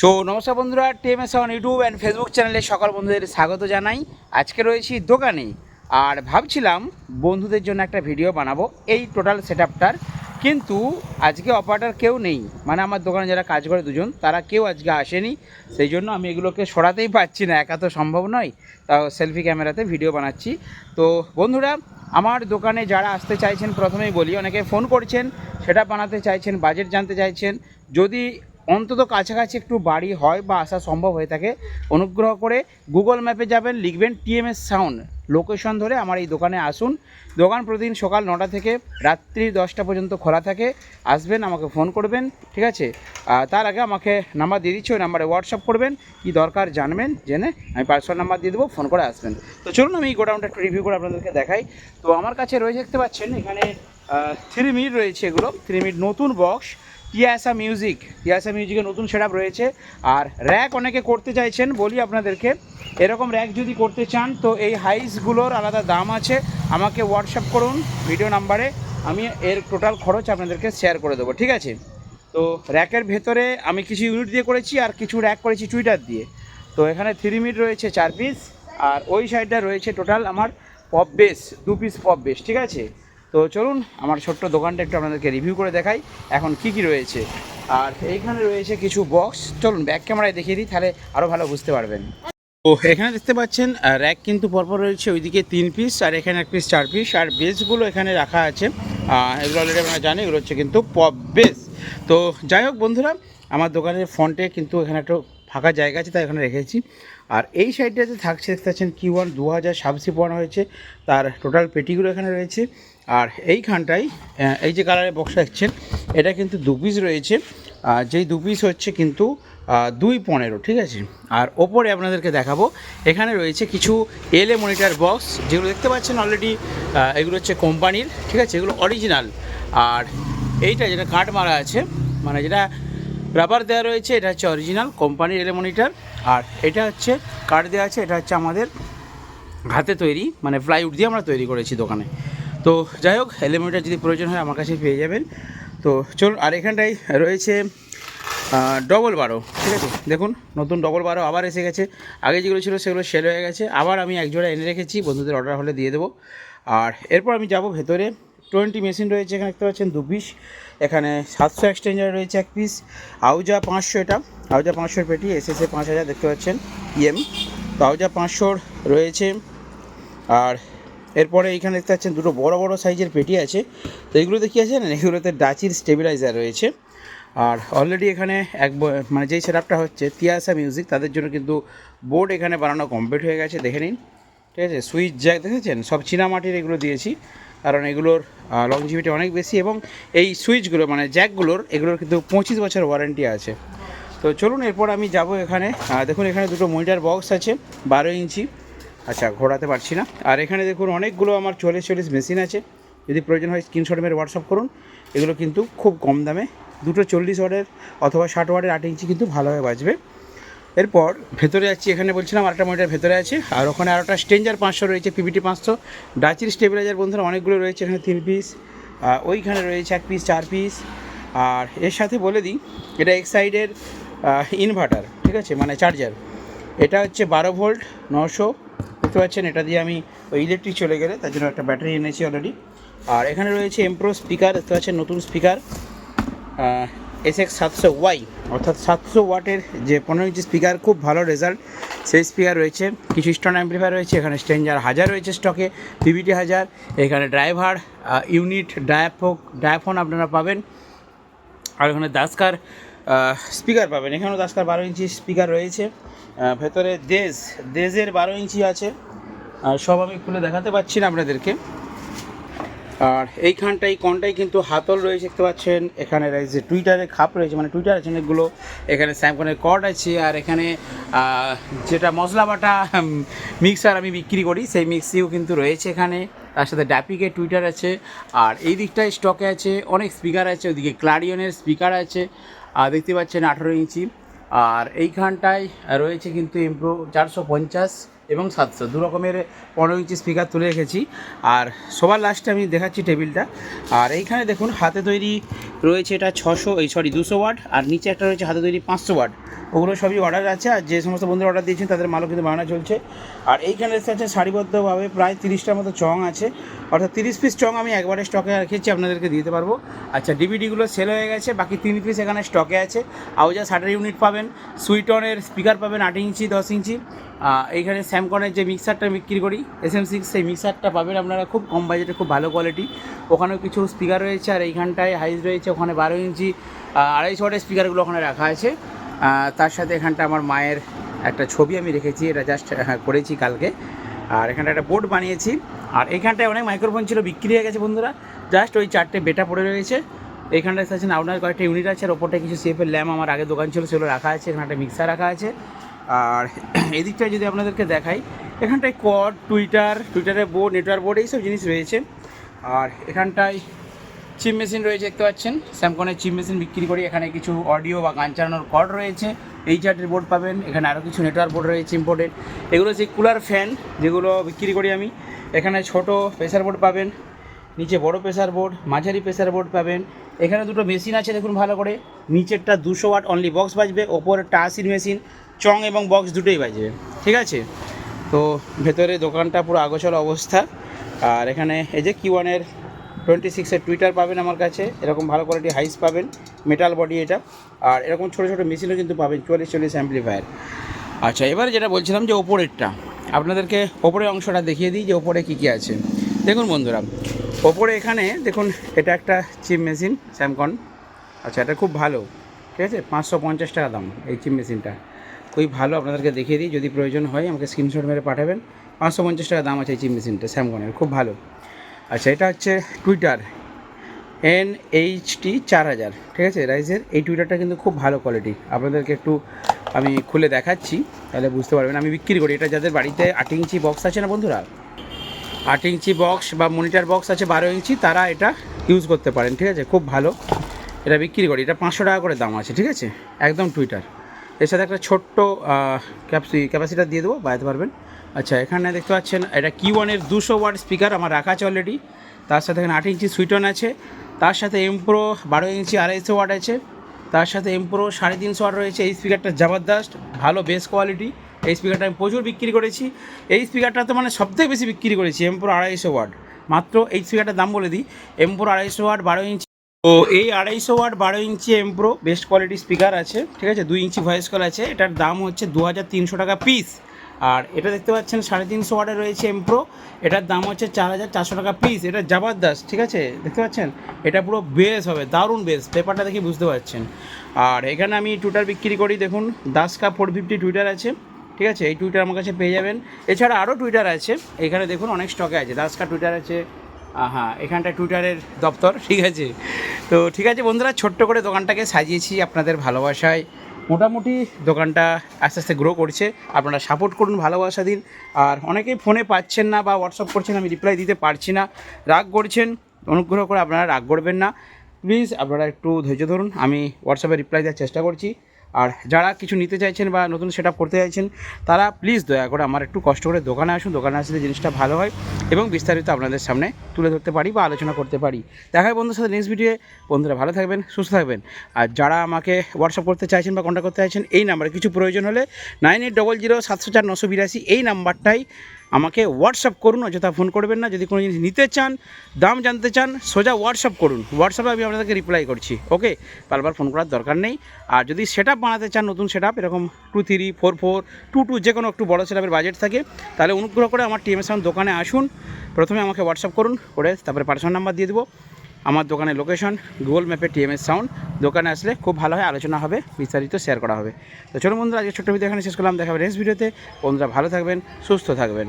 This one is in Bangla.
সো নমস্কার বন্ধুরা TMS on YouTube and Facebook চ্যানেলে সকল বন্ধুদের স্বাগত জানাই। আজকে রয়েছি দোকানে, আর ভাবছিলাম বন্ধুদের জন্য একটা ভিডিও বানাবো, এই টোটাল সেট কিন্তু আজকে অপারেটার কেউ নেই মানে আমার দোকানে যারা কাজ করে দুজন, তারা কেউ আজকে আসেনি। সেই জন্য আমি এগুলোকে সরাতেই পারছি না, একা তো সম্ভব নয়। তাও সেলফি ক্যামেরাতে ভিডিও বানাচ্ছি। তো বন্ধুরা, আমার দোকানে যারা আসতে চাইছেন, প্রথমেই বলি, অনেকে ফোন করছেন, সেটা বানাতে চাইছেন বাজেট জানতে চাইছেন। যদি অন্তত কাছাকাছি একটু বাড়ি হয় বা আসা সম্ভব হয়ে থাকে, অনুগ্রহ করে গুগল ম্যাপে যাবেন, লিখবেন টিএমএস সাউন্ড লোকেশন ধরে আমার এই দোকানে আসুন। দোকান প্রতিদিন সকাল নটা থেকে রাত্রি দশটা পর্যন্ত খোলা থাকে। আসবেন, আমাকে ফোন করবেন, ঠিক আছে? তার আগে আমাকে নাম্বার দিয়ে দিচ্ছি, ওই নাম্বারে হোয়াটসঅ্যাপ করবেন, কি দরকার জানবেন, জেনে আমি পার্সোনাল নাম্বার দিয়ে দেবো ফোন করে আসবেন। তো চলুন, আমি গোডাউনটা একটু রিভিউ করে আপনাদেরকে দেখাই। তো আমার কাছে রয়েছে, দেখতে পাচ্ছেন, এখানে থ্রি মিনিট রয়েছে এগুলো থ্রি মিনিট নতুন বক্স টিয়াসা মিউজিক টিয়াসা মিউজিকের নতুন সেট রয়েছে। আর র্যাক অনেকে করতে চাইছেন, বলি আপনাদেরকে, এরকম র্যাক যদি করতে চান, তো এই হাইসগুলোর আলাদা দাম আছে। আমাকে হোয়াটসঅ্যাপ করুন ভিডিও নাম্বারে আমি এর টোটাল খরচ আপনাদেরকে শেয়ার করে দেবো, ঠিক আছে? তো র্যাকের ভেতরে আমি কিছু ইউনিট দিয়ে করেছি, আর কিছু র্যাক করেছি টুইটার দিয়ে। তো এখানে থ্রি মিট রয়েছে চার পিস আর ওই সাইডটা রয়েছে টোটাল আমার পপ বেস দু পিস পপ বেস ঠিক আছে? তো চলুন, আমার ছোট্ট দোকানটা একটু আপনাদেরকে রিভিউ করে দেখাই, এখন কি কি রয়েছে। আর এইখানে রয়েছে কিছু বক্স চলুন ব্যাক ক্যামেরায় দেখিয়ে দিই, তাহলে আরও ভালো বুঝতে পারবেন। তো এখানে দেখতে পাচ্ছেন র্যাক কিন্তু পরপর রয়েছে, ওইদিকে তিন পিস আর এখানে এক পিস চার পিস আর বেসগুলো এখানে রাখা আছে। এগুলো অলরেডি আপনারা জানেন, এগুলো হচ্ছে কিন্তু পপ বেস তো যাই হোক বন্ধুরা, আমার দোকানের ফ্রন্টে কিন্তু এখানে একটা ফাঁকা জায়গা আছে, তাই এখানে রেখেছি। আর এই সাইডটাতে থাকছে, দেখতে পাচ্ছেন কি ওয়ান দু হাজার সাবসি পড়ানো হয়েছে, তার টোটাল পেটিগুলো এখানে রয়েছে। আর এইখানটায় আহ, এই যে কালারের বক্স দেখছেন এটা কিন্তু দু পিস রয়েছে। যেই দু পিস হচ্ছে কিন্তু দুই পনেরো ঠিক আছে? আর ওপরে আপনাদেরকে দেখাবো এখানে রয়েছে কিছু এলএ মনিটার বক্স যেগুলো দেখতে পাচ্ছেন অলরেডি এগুলো হচ্ছে কোম্পানির ঠিক আছে? এগুলো অরিজিনাল আর এইটা যেটা কাঠ মারা আছে মানে যেটা রাবার দেওয়া রয়েছে এটা হচ্ছে অরিজিনাল কোম্পানির এলএ মনিটার আর এটা হচ্ছে কাঠ দেওয়া আছে এটা হচ্ছে আমাদের হাতে তৈরি মানে প্লাইউড দিয়ে আমরা তৈরি করেছি দোকানে। তো যাই হোক এলিমিটার যদি প্রয়োজন হয় আমার কাছে পেয়ে যাবেন। তো চলুন, আর এখানটায় রয়েছে ডবল বারো ঠিক আছে? দেখুন, নতুন ডবল বারো আবার এসে গেছে। আগে যেগুলো ছিল, সেগুলো সেল হয়ে গেছে। আবার আমি এক জোড়া এনে রেখেছি, বন্ধুদের অর্ডার হলে দিয়ে দেবো। আর এরপর আমি যাব ভেতরে। টোয়েন্টি মেশিন রয়েছে, এখানে দেখতে পাচ্ছেন, দু পিস এখানে সাতশো এক্সচেঞ্জার রয়েছে এক পিস আউজা পাঁচশো এটা। আউজা পাঁচশোর পেটি এস এস এ পাঁচ হাজার, দেখতে পাচ্ছেন ইএম তো আউজা পাঁচশোর রয়েছে। আর এরপরে এইখানে দেখতে পাচ্ছেন দুটো বড় বড় সাইজের পেটি আছে। তো এগুলোতে কী আছে না? এগুলোতে ডাচির স্টেবিলাইজার রয়েছে। আর অলরেডি এখানে এক মানে যেই সেট হচ্ছে তিয়াসা মিউজিক তাদের জন্য কিন্তু বোর্ড এখানে বানানো কমপ্লিট হয়ে গেছে। দেখে নিন। ঠিক আছে? সুইচ জ্যাক দেখেছেন? সব চীনামাটির এগুলো দিয়েছি। কারণ এগুলোর লংজিভিটি অনেক বেশি এবং এই সুইচগুলো মানে জ্যাকগুলোর এগুলোর কিন্তু পঁচিশ বছর ওয়ারেন্টি আছে। তো চলুন, এরপর আমি যাব এখানে। দেখুন, এখানে দুটো মনিটার বক্স আছে, বারো ইঞ্চি। আচ্ছা ঘোরাতে পারছি না। আর এখানে দেখুন অনেকগুলো আমার চল্লিশ চল্লিশ মেশিন আছে। যদি প্রয়োজন হয় স্ক্রিনশট মেরে হোয়াটসঅ্যাপ করুন। এগুলো কিন্তু খুব কম দামে, দুটো চল্লিশ ওয়ার্ডের অথবা ষাট ওয়ার্ডের আট ইঞ্চি কিন্তু ভালোভাবে বাজবে। এরপর ভেতরে যাচ্ছি, এখানে বলছিলাম আরেকটা মনিটার ভেতরে আছে, আর ওখানে আরেকটা স্টেঞ্জার পাঁচশো রয়েছে পিবিটি পাঁচশো। ডাচির স্টেবিলাইজার বন্ধুরা অনেকগুলো রয়েছে, এখানে তিন পিস ওইখানে রয়েছে এক পিস, চার পিস। আর এর সাথে বলে দিই, এটা এক সাইডের ইনভার্টার ঠিক আছে? মানে চার্জার এটা হচ্ছে বারো ভোল্ট, নশো দেখতে পাচ্ছেন, এটা দিয়ে আমি ওই ইলেকট্রিক চলে গেলে, তার জন্য একটা ব্যাটারি এনেছি অলরেডি আর এখানে রয়েছে এমপ্রো স্পিকার দেখতে পাচ্ছেন, নতুন স্পিকার এস এক্স সাতশো ওয়াই অর্থাৎ সাতশো ওয়াটের যে পনেরো ইঞ্চি স্পিকার খুব ভালো রেজাল্ট সেই স্পিকার রয়েছে, কিছু স্টোন অ্যাম্পলিফায়ার রয়েছে, এখানে স্ট্রেঞ্জার হাজার রয়েছে স্টকে পিভিটি হাজার। এখানে ড্রাইভার ইউনিট ডায়াফোক ডায়াফোন আপনারা পাবেন। আর এখানে দাসকার স্পিকার পাবেন, এখানেও দাসকার বারো ইঞ্চি স্পিকার রয়েছে। ভেতরে দেশ, দেশের বারো ইঞ্চি আছে। আর সব আমি খুলে দেখাতে পাচ্ছি না আপনাদেরকে। আর এইখানটাই কোনটাই কিন্তু হাতল রয়েছে দেখতে পাচ্ছেন। এখানে রয়েছে টুইটারের খাপ রয়েছে মানে টুইটার আছে অনেকগুলো। এখানে স্যামকনের কর্ড আছে, আর এখানে যেটা মশলা বাটা মিক্সার আমি বিক্রি করি, সেই মিক্সিও কিন্তু রয়েছে এখানে। তার সাথে ড্যাপিকের টুইটার আছে। আর এই দিকটায় স্টকে আছে, অনেক স্পিকার আছে, ওদিকে ক্লারিয়নের স্পিকার আছে। আর দেখতে পাচ্ছেন আঠেরো ইঞ্চি। আর এইখানটায় রয়েছে কিন্তু এমপ্রো চারশো পঞ্চাশ। এবং সাতশো। দু রকমের পনেরো ইঞ্চি স্পিকার তুলে রেখেছি। আর সবার লাস্টে আমি দেখাচ্ছি টেবিলটা আর এইখানে দেখুন, হাতে তৈরি রয়েছে এটা ছশো, এই সরি দুশো ওয়াট আর নিচে একটা রয়েছে হাতে তৈরি পাঁচশো ওয়াট ওগুলো সবই অর্ডার আছে, আর যে সমস্ত বন্ধুরা অর্ডার দিয়েছেন, তাদের মালও কিন্তু বানানো চলছে। আর এইখানে এসে আছে সারিবদ্ধভাবে প্রায় তিরিশটার মতো চং আছে। অর্থাৎ তিরিশ পিস চং আমি একবারে স্টকে রেখেছি, আপনাদেরকে দিতে পারব। আচ্ছা ডিভিডিগুলো সেল হয়ে গেছে, বাকি তিন পিস এখানে স্টকে আছে। আউজা ষাটের ইউনিট পাবেন সুইটনের স্পিকার পাবেন আট ইঞ্চি, দশ ইঞ্চি। এইখানে স্যামকনের যে মিক্সারটা বিক্রি করি এস এম সিক্স সেই মিক্সারটা পাবেন আপনারা, খুব কম বাজেটে খুব ভালো কোয়ালিটি ওখানেও কিছু স্পিকার রয়েছে, আর এইখানটায় হাইস রয়েছে, ওখানে বারো ইঞ্চি আড়াইশো ওয়াটের স্পিকারগুলো ওখানে রাখা আছে। তার সাথে এখানটা আমার মায়ের একটা ছবি আমি রেখেছি, এটা জাস্ট করেছি কালকে। আর এখানটা একটা বোর্ড বানিয়েছি। আর এইখানটায় অনেক মাইক্রোফোন ছিল, বিক্রি হয়ে গেছে বন্ধুরা। জাস্ট ওই চারটে বেটা পড়ে রয়েছে। এইখানটায় আছেন আপনার কয়েকটা ইউনিট আছে, আর ওপরটা কিছু সিএফের ল্যাম্প আমার আগে দোকান ছিল, সেগুলো রাখা আছে, এখানে একটা মিক্সার রাখা আছে। আর এদিকটায় যদি আপনাদেরকে দেখাই, এখানটায় কড টুইটার টুইটারের বোর্ড, নেটওয়ার্ক বোর্ড, এইসব জিনিস রয়েছে। আর এখানটায় চিপ মেশিন রয়েছে, দেখতে পাচ্ছেন? স্যামকনের চিপ মেশিন বিক্রি করি। এখানে কিছু অডিও বা গান চালানোর কর্ড রয়েছে। এই চার্টের বোর্ড পাবেন। এখানে আরও কিছু নেটওয়ার্ক বোর্ড রয়েছে ইম্পোর্টেড এগুলো হচ্ছে কুলার ফ্যান, যেগুলো বিক্রি করি আমি। এখানে ছোট প্রেসার বোর্ড পাবেন, নিচে বড় প্রেসার বোর্ড মাঝারি প্রেসার বোর্ড পাবেন। এখানে দুটো মেশিন আছে, দেখুন ভালো করে। নিচেরটা দুশো ওয়াট অনলি বক্স বাজবে, ওপরেরটা আশির মেশিন চং এবং বক্স দুটোই বাজবে, ঠিক আছে? তো ভেতরে দোকানটা পুরো আগোছালো অবস্থা। আর এখানে এই যে কি ওয়ানের টোয়েন্টি সিক্সের টুইটার পাবেন আমার কাছে। এরকম ভালো কোয়ালিটি হাইস পাবেন মেটাল বডি এটা। আর এরকম ছোটো ছোটো মেশিনও কিন্তু পাবেন, চল্লিশ চল্লিশ অ্যাম্পলিফায়ার আচ্ছা এবার যেটা বলছিলাম যে ওপরেরটা, আপনাদেরকে ওপরের অংশটা দেখিয়ে দিই যে ওপরে কী কী আছে। দেখুন বন্ধুরা, ওপরে এখানে দেখুন, এটা একটা চিপ মেশিন স্যামকন আচ্ছা এটা খুব ভালো, ঠিক আছে? পাঁচশো পঞ্চাশ টাকা দাম এই চিপ মেশিনটা খুবই ভালো, আপনাদেরকে দেখিয়ে দিই। যদি প্রয়োজন হয় আমাকে স্ক্রিনশট মেরে পাঠাবেন। পাঁচশো পঞ্চাশ টাকা দাম আছে এই চিপ মেশিনটা স্যামকনের খুব ভালো। আচ্ছা এটা হচ্ছে টুইটার এন এইচ টি চার হাজার, ঠিক আছে? রাইজের এই টুইটারটা কিন্তু খুব ভালো কোয়ালিটি আপনাদেরকে একটু আমি খুলে দেখাচ্ছি, তাহলে বুঝতে পারবেন। আমি বিক্রি করি, এটা যাদের বাড়িতে আট ইঞ্চি বক্স আছে না বন্ধুরা? আট ইঞ্চি বক্স বা মনিটার বক্স আছে বারো ইঞ্চি, তারা এটা ইউজ করতে পারেন, ঠিক আছে? খুব ভালো। এটা বিক্রি করি, এটা পাঁচশো টাকা করে দাম আছে, ঠিক আছে? একদম টুইটার এর সাথে একটা ছোট্ট ক্যাপসি ক্যাপাসিটার দিয়ে দেবো বাড়াতে পারবেন। আচ্ছা এখানে দেখতে পাচ্ছেন, এটা কি ওয়ানের দুশো ওয়াট স্পিকার আমার রাখা আছে অলরেডি তার সাথে এখানে আট ইঞ্চি সুইটন আছে। তার সাথে এমপ্রো বারো ইঞ্চি আড়াইশো ওয়াট আছে। তার সাথে এমপ্রো সাড়ে তিনশো ওয়াট রয়েছে। এই স্পিকারটা জবরদস্ত, ভালো বেস্ট কোয়ালিটি এই স্পিকারটা আমি প্রচুর বিক্রি করেছি। এই স্পিকারটা তো মানে সবথেকে বেশি বিক্রি করেছি এমপ্রো আড়াইশো ওয়াট। মাত্র এই স্পিকারটার দাম বলে দিই এমপ্রো আড়াইশো ওয়াট বারো ইঞ্চি তো এই আড়াইশো ওয়াট বারো ইঞ্চি এমপ্রো বেস্ট কোয়ালিটি স্পিকার আছে, ঠিক আছে? দুই ইঞ্চি ভয়েস কল আছে, এটার দাম হচ্ছে দু হাজার তিনশো টাকা পিস আর এটা দেখতে পাচ্ছেন, সাড়ে তিনশো ওয়াটের রয়েছে এমপ্রো এটার দাম হচ্ছে চার হাজার চারশো টাকা পিস এটা জবরদস্ত, ঠিক আছে? দেখতে পাচ্ছেন? এটা পুরো বেস হবে, দারুণ বেস পেপারটা দেখে বুঝতে পারছেন। আর এখানে আমি টুইটার বিক্রি করি, দেখুন, দাসকা ফোর ফিফটি টুইটার আছে, ঠিক আছে? এই টুইটার আমার কাছে পেয়ে যাবেন। এছাড়া আরও টুইটার আছে, এখানে দেখুন, অনেক স্টকে আছে, দাসকা টুইটার আছে হ্যাঁ এখানটা টুইটারের দপ্তর, ঠিক আছে? তো ঠিক আছে বন্ধুরা, ছোট্ট করে দোকানটাকে সাজিয়েছি আপনাদের ভালোবাসায়। মোটামুটি দোকানটা আস্তে আস্তে গ্রো করছে। আপনারা সাপোর্ট করুন ভালোবাসা দিন। আর অনেকেই ফোনে পাচ্ছেন না বা হোয়াটসঅ্যাপ করছেন, আমি রিপ্লাই দিতে পারছি না। রাগ করছেন, অনুগ্রহ করে আপনারা রাগ করবেন না। প্লিজ আপনারা একটু ধৈর্য ধরুন। আমি হোয়াটসঅ্যাপে রিপ্লাই দেওয়ার চেষ্টা করছি। আর যারা কিছু নিতে চাইছেন বা নতুন সেট করতে চাইছেন, তারা প্লিজ দয়া করে আমার একটু কষ্ট করে দোকানে আসুন। দোকানে আসলে জিনিসটা ভালো হয় এবং বিস্তারিত আপনাদের সামনে তুলে ধরতে পারি বা আলোচনা করতে পারি। দেখা হয় বন্ধুর সাথে নেক্সট ভিডিওয়ে বন্ধুরা ভালো থাকবেন, সুস্থ থাকবেন। আর যারা আমাকে হোয়াটসঅ্যাপ করতে চাইছেন বা কন্ট্যাক্ট করতে চাইছেন, এই নাম্বারে কিছু প্রয়োজন হলে নাইন এইট ডবল জিরো সাতশো চার নশো বিরাশি এই নাম্বারটাই আমাকে হোয়াটসঅ্যাপ করুন, অযথা ফোন করবেন না। যদি কোনো জিনিস নিতে চান, দাম জানতে চান, সোজা হোয়াটসঅ্যাপ করুন। হোয়াটসঅ্যাপে আমি আপনাদেরকে রিপ্লাই করছি ওকে বারবার ফোন করার দরকার নেই। আর যদি সেট বানাতে চান, নতুন সেট এরকম two three four four two two যে কোনো একটু বড়ো সেট বাজেট থাকে, তাহলে অনুগ্রহ করে আমার টিএমএস দোকানে আসুন। প্রথমে আমাকে হোয়াটসঅ্যাপ করুন, করে তারপরে পার্সোনাল নাম্বার দিয়ে দেবো। আমার দোকানের লোকেশন গুগল ম্যাপে টিএমএস সাউন্ড দোকানে আসলে খুব ভালো হয়, আলোচনা হবে, বিস্তারিত শেয়ার করা হবে। তো চলুন বন্ধুরা আজকে ছোট্ট ভিডিও এখানে শেষ করলাম দেখাবে নেক্সট ভিডিওতে বন্ধুরা ভালো থাকবেন, সুস্থ থাকবেন।